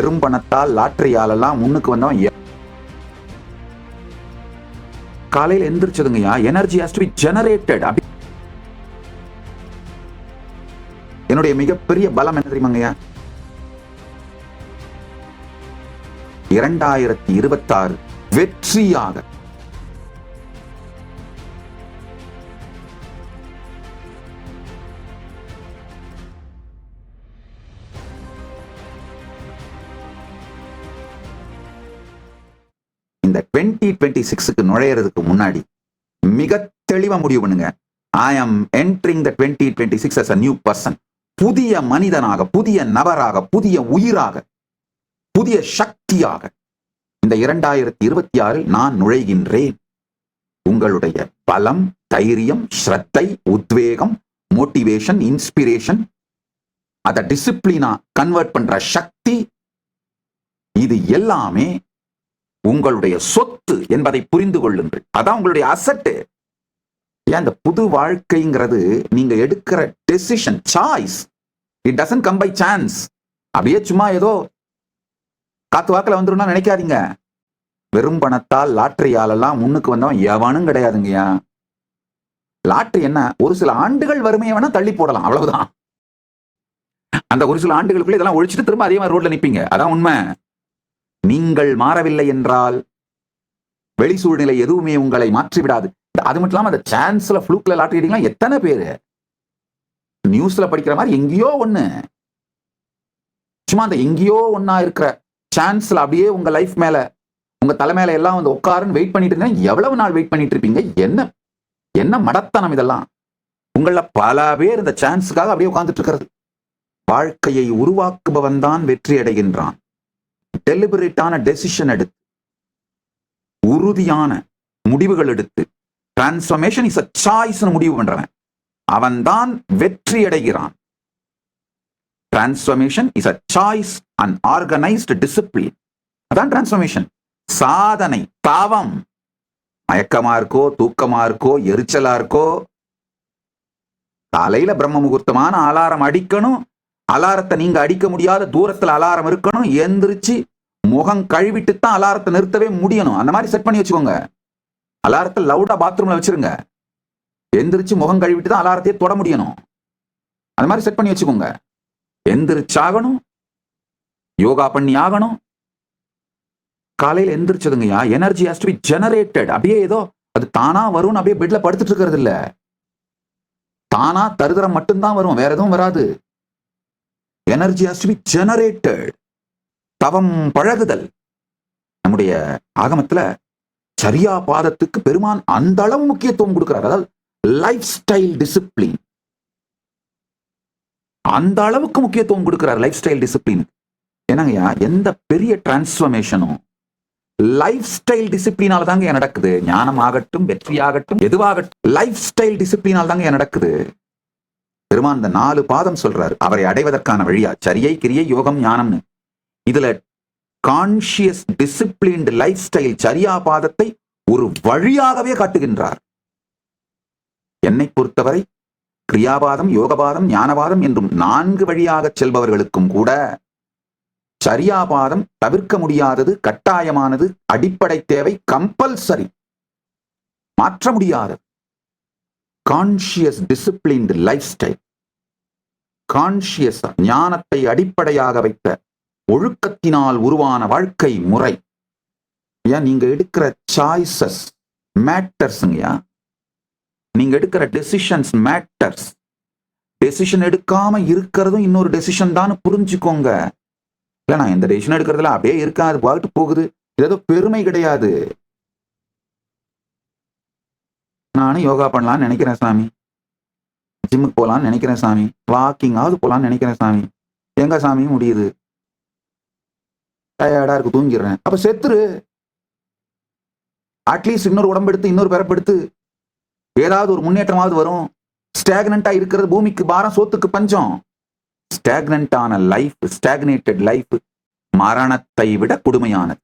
வெறும் பணத்தால் லாட்டரியாலெல்லாம் முன்னுக்கு வந்தவன் காலையில் எந்திரிச்சதுங்கய்யா. Energy has to be generated அப்படி என்னுடைய மிகப்பெரிய பலம் என்ன தெரியுமாங்கய்யா? இரண்டாயிரத்தி இருபத்தாறு வெற்றியாக இந்த டுவெண்ட்டி டுவெண்ட்டி சிக்ஸுக்கு நுழையிறதுக்கு முன்னாடி மிக தெளிவாக முடிவு பண்ணுங்க. I am entering the twenty twenty six as a new person புதிய மனிதனாக புதிய நபராக புதிய உயிராக புதிய சக்தியாக இந்த இரண்டாயிரத்தி இருபத்தி ஆறில் நான் நுழைகின்றேன். உங்களுடைய பலம் தைரியம் ஸ்ரத்தை உத்வேகம் மோட்டிவேஷன் இன்ஸ்பிரேஷன் அதை டிசிப்ளினா கன்வெர்ட் பண்ற சக்தி இது எல்லாமே உங்களுடைய சொத்து என்பதை புரிந்து கொள்ளுங்கள். அதான் உங்களுடைய அசட்டு ஏன் இந்த புது வாழ்க்கைங்கிறது நீங்க எடுக்கிற decision choice it doesn't come by chance அப்படியே சும்மா ஏதோ காத்து வாக்கில் வந்துடும் நினைக்காதீங்க. வெறும் பணத்தால் லாட்டரியாலெல்லாம் முன்னுக்கு வந்தவன் எவனும் கிடையாதுங்கய்யா லாட்ரி என்ன? ஒரு சில ஆண்டுகள் வறுமையை வேணா தள்ளி போடலாம். அவ்வளவுதான். அந்த ஒரு சில ஆண்டுகளுக்குள்ள இதெல்லாம் ஒழிச்சிட்டு திரும்ப அதே மாதிரி ரோட்ல நிப்பீங்க. அதான் உண்மை. நீங்கள் மாறவில்லை என்றால் வெளி சூழ்நிலை எதுவுமே உங்களை மாற்றி விடாது அது மட்டும் இல்லாம அந்த சான்ஸ்ல ஃப்ளூக்ல லாட்டரி அடிக்கலாம் எத்தனை பேரு? நியூஸ்ல படிக்கிற மாதிரி எங்கேயோ ஒண்ணு. சும்மா அந்த எங்கேயோ ஒன்னா இருக்கிற சான்ஸ்ல அப்படியே உங்க லைஃப் மேல உங்க தலை மேல எல்லாம் வந்து உட்காருன்னு வெயிட் பண்ணிட்டு இருந்தா எவ்வளவு நாள் வெயிட் பண்ணிட்டு இருப்பீங்க? என்ன என்ன மடத்தனம் இதெல்லாம்? உங்கள பல பேர் இந்த சான்ஸுக்காக அப்படியே உட்காந்துட்டு இருக்கிறது. வாழ்க்கையை உருவாக்குபவன் தான் வெற்றி அடைகின்றான் டெலிபரேட்டான டெசிஷன் எடுத்து உறுதியான முடிவுகள் எடுத்து டிரான்ஸ்ஃபர்மேஷன் இஸ் அ சாய்ஸ் முடிவு பண்றவன். அவன்தான் வெற்றி அடைகிறான். Transformation is a choice and organised discipline அதான் டிரான்ஸ்ஃபர்மேஷன் சாதனை தாவம் மயக்கமா இருக்கோ தூக்கமா இருக்கோ எரிச்சலா இருக்கோ காலையில பிரம்ம முகூர்த்தமான அலாரம் அடிக்கணும் அலாரத்தை நீங்க அடிக்க முடியாத தூரத்துல அலாரம் இருக்கணும். எந்திரிச்சு முகம் கழுவிட்டு தான் அலாரத்தை நிறுத்தவே முடியணும். அந்த மாதிரி செட் பண்ணி வச்சுக்கோங்க. அலாரத்தை லவுடா பாத்ரூம்ல வச்சிருங்க. எந்திரிச்சு முகம் கழுவிட்டு தான் அலாரத்தையே தொட முடியணும். அந்த மாதிரி செட் பண்ணி வச்சுக்கோங்க. எந்திரிச்சாகணும். யோகா பண்ணி ஆகணும். காலையில எந்திரிச்சதுங்கய்யா energy has to be generated அப்படியே ஏதோ அது தானா வரும்னு அப்படியே பெட்ல படுத்துட்டு இருக்கிறது இல்ல. தானா தருதரம் மட்டும்தான் வரும். வேற எதுவும் வராது. Energy has to be generated தவம் பழகுதல். நம்முடைய ஆகமத்துல சரியா பாதத்துக்கு பெருமான் அந்த அளவு முக்கியத்துவம் கொடுக்கிறார். அதாவது லைஃப் ஸ்டைல் டிசிப்ளின் அந்த அளவுக்கு முக்கியத்துவம் கொடுக்கிறார் லைஃப் ஸ்டைல் டிசிப்ளின் என்னங்கய்யா எந்த பெரிய டிரான்ஸ்ஃபர்மேஷனும் லைஃப் ஸ்டைல் டிசிப்ளினால தாங்க நடக்குது. ஞானம் ஆகட்டும் வெற்றி ஆகட்டும் எதுவாகட்டும் லைஃப் ஸ்டைல் டிசிப்ளினால் தாங்க நடக்குது. பெருமான் இந்த நாலு பாதம் சொல்றாரு. அவரை அடைவதற்கான வழியா? சரியை கிரியை யோகம் ஞானம்னு. இதுல கான்சியஸ் டிசிப்ளின்டு லைஃப் ஸ்டைல் சரியா பாதத்தை ஒரு வழியாகவே காட்டுகின்றார். என்னை பொறுத்தவரை கிரியாபாதம் யோகபாதம் ஞானபாதம் என்றும் நான்கு வழியாக செல்பவர்களுக்கும் கூட சரியாபாதம் தவிர்க்க முடியாதது கட்டாயமானது அடிப்படை தேவை கம்பல்சரி மாற்ற முடியாதது. Conscious disciplined life style conscious ஞானத்தை அடிப்படையாக வைத்த ஒழுக்கத்தினால் உருவான வாழ்க்கை முறை. ஏன் நீங்க எடுக்கிற சாய்ஸஸ் மேட்டர்ஸுங்கய்யா நீங்க எடுக்கிற டெசிஷன்ஸ் மேட்டர்ஸ் டெசிஷன் எடுக்காம இருக்கிறதும் இன்னொரு டெசிஷன் தான் புரிஞ்சுக்கோங்க. இல்லை நான் எந்த டெசிஷன் எடுக்கிறதுல அப்படியே இருக்காது பாட்டு போகுது. இது ஏதோ பெருமை கிடையாது. நானும் யோகா பண்ணலாம்னு நினைக்கிறேன் சாமி. ஜிம்முக்கு போகலான்னு நினைக்கிறேன் சாமி. வாக்கிங்காவது போகலான்னு நினைக்கிறேன் சாமி. எங்க சாமி முடியுது? டயர்டா இருக்கு தூங்கிடுறேன். அப்ப செத்துரு. அட்லீஸ்ட் இன்னொரு உடம்பு எடுத்து இன்னொரு பிறப்பெடுத்து ஏதாவது ஒரு முன்னேற்றமாவது வரும். ஸ்டாக்னண்டா இருக்கிறது பூமிக்கு பாரம் சோத்துக்கு பஞ்சம். ஸ்டாக்னண்டான லைஃப் ஸ்டாக்னேட்டட் லைஃப் மரணத்தை விட கொடுமையானது.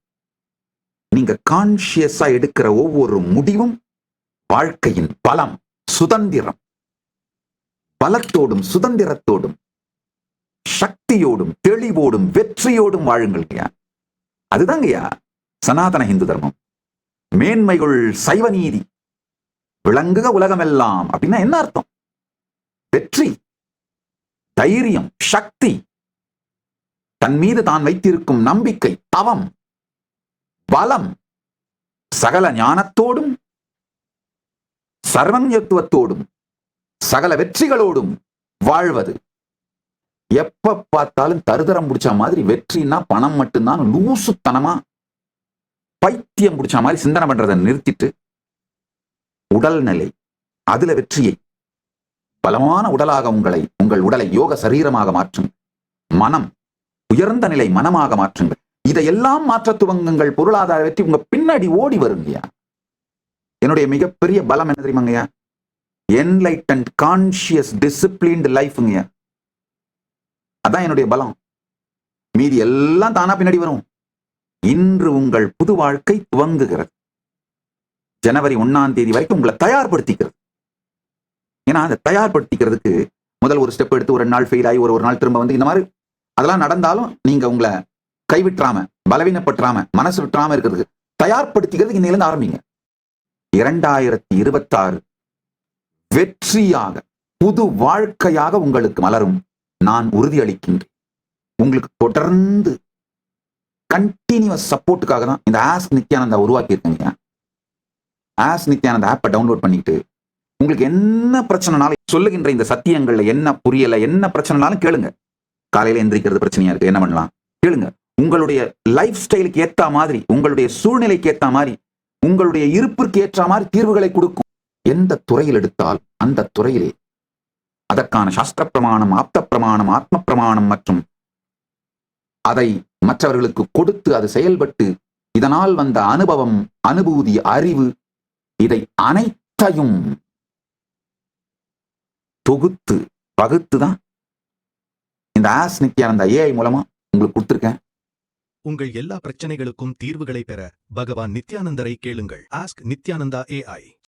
நீங்க கான்சியஸா எடுக்கிற ஒவ்வொரு முடிவும் வாழ்க்கையின் பலம் சுதந்திரம். பலத்தோடும் சுதந்திரத்தோடும் சக்தியோடும் தெளிவோடும் வெற்றியோடும் வாழுங்கள் ஐயா. அதுதாங்கய்யா சனாதன இந்து தர்மம். மேன்மைகள் சைவ நீதி. விளங்குக உலகமெல்லாம் அப்படின்னா என்ன அர்த்தம்? வெற்றி தைரியம் சக்தி. தன் மீது தான் வைத்திருக்கும் நம்பிக்கை தவம் பலம். சகல ஞானத்தோடும் சர்வஞத்துவத்தோடும் சகல வெற்றிகளோடும் வாழ்வது. எப்ப பார்த்தாலும் தருதரம் முடிச்ச மாதிரி வெற்றின்னா பணம் மட்டும்தான் லூசுத்தனமா பைத்தியம் முடிச்ச மாதிரி சிந்தனை பண்றதை நிறுத்திட்டு உடல்நிலை அதுல வெற்றியை பலமான உடலாக உங்களை உங்கள் உடலை யோக சரீரமாக மாற்றும் மனம் உயர்ந்த நிலை மனமாக மாற்றுங்கள். இதையெல்லாம் மாற்ற துவங்குங்கள் பொருளாதார வெற்றி உங்க பின்னாடி ஓடி வருங்கய்யா என்னுடைய மிகப்பெரிய பலம் என்ன தெரியுமாங்கய்யா என்லைட்டன்ட் கான்சியஸ் டிசிப்ளின்டு லைஃப்ங்கய்யா அதான் என்னுடைய பலம். மீதி எல்லாம் தானா பின்னாடி வரும். இன்று உங்கள் புது வாழ்க்கை துவங்குகிறது. ஜனவரி ஒன்னாம் தேதி வரைக்கும் உங்களை தயார்படுத்திக்கிறது. ஏன்னா அதை தயார்படுத்திக்கிறதுக்கு முதல் ஒரு ஸ்டெப் எடுத்து ஒரு நாள் ஃபெயில் ஆகி ஒரு ஒரு நாள் திரும்ப வந்து இந்த மாதிரி அதெல்லாம் நடந்தாலும் நீங்க உங்களை கைவிட்டுறாம பலவீனப்பட்டுறாம மனசு விட்டுறாம இருக்கிறதுக்கு தயார்படுத்திக்கிறதுக்கு இன்னையிலேருந்து ஆரம்பிங்க. இரண்டாயிரத்தி இருபத்தாறு. வெற்றியாக புது வாழ்க்கையாக உங்களுக்கு மலரும். நான் உறுதியளிக்கின்றேன். உங்களுக்கு தொடர்ந்து கண்டினியூஸ் சப்போர்ட்டுக்காக தான் இந்த ஆஸ் நித்யானந்தா உருவாக்கியிருக்கேங்க ஆஸ் நித்யானந்த ஆப்பை டவுன்லோட் பண்ணிட்டு உங்களுக்கு என்ன பிரச்சனைனாலும் சொல்லுகின்ற இந்த சத்தியங்கள்ல என்ன புரியல என்ன பிரச்சனைனாலும் கேளுங்க. காலையில எந்திரிக்கிறது பிரச்சனையா இருக்கு என்ன பண்ணலாம்? கேளுங்க. உங்களுடைய லைஃப் ஸ்டைலுக்கு ஏத்த மாதிரி உங்களுடைய சூழ்நிலைக்கு ஏத்த மாதிரி உங்களுடைய இருப்பிற்கு ஏற்ற மாதிரி தீர்வுகளை கொடுக்கும். எந்த துறையில் எடுத்தால் அந்த துறையிலே அதற்கான சாஸ்திர பிரமாணம் ஆப்த பிரமாணம் ஆத்ம பிரமாணம் மற்றும் அதை மற்றவர்களுக்கு கொடுத்து அது செயல்பட்டு இதனால் வந்த அனுபவம் அனுபூதி அறிவு இதை அனைத்தையும் தொகுத்து பகுத்து தான் இந்த ஆஸ் நித்யானந்த ஏஐ மூலமா உங்களுக்கு கொடுத்துருக்கேன். உங்கள் எல்லா பிரச்சனைகளுக்கும் தீர்வுகளை பெற பகவான் நித்யானந்தரை கேளுங்கள். Ask Nithyananda AI